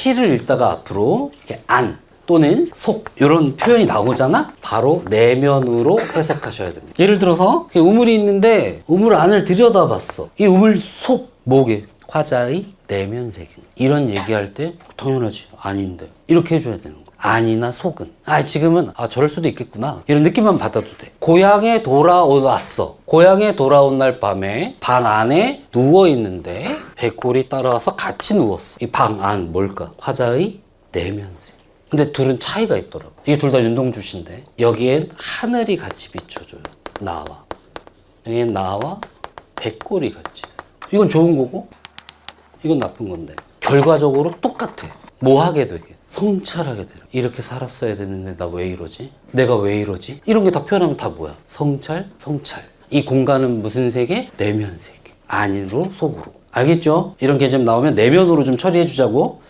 시를 읽다가 앞으로 이렇게 안 또는 속 이런 표현이 나오잖아? 바로 내면으로 해석하셔야 됩니다. 예를 들어서 우물이 있는데 우물 안을 들여다봤어. 이 우물 속 뭐게? 화자의 내면 세계 이런 얘기할 때 당연하지. 아닌데. 이렇게 해줘야 되는 거야. 아니나 속은. 아 지금은 아 저럴 수도 있겠구나. 이런 느낌만 받아도 돼. 고향에 돌아왔어. 고향에 돌아온 날 밤에 방 안에 누워 있는데 백골이 따라와서 같이 누웠어. 이 방 안 뭘까? 화자의 내면세. 근데 둘은 차이가 있더라고. 이게 둘 다 윤동주신데. 여기엔 하늘이 같이 비춰줘요. 나와. 여기엔 나와 백골이 같이 이건 좋은 거고 이건 나쁜 건데. 결과적으로 똑같아. 뭐 하게 되게? 성찰하게 돼 이렇게 살았어야 되는데 나 왜 이러지? 내가 왜 이러지? 이런 게 다 표현하면 다 뭐야? 성찰 성찰. 이 공간은 무슨 세계? 내면 세계. 안으로 속으로 알겠죠? 이런 개념 나오면 내면으로 좀 처리해 주자고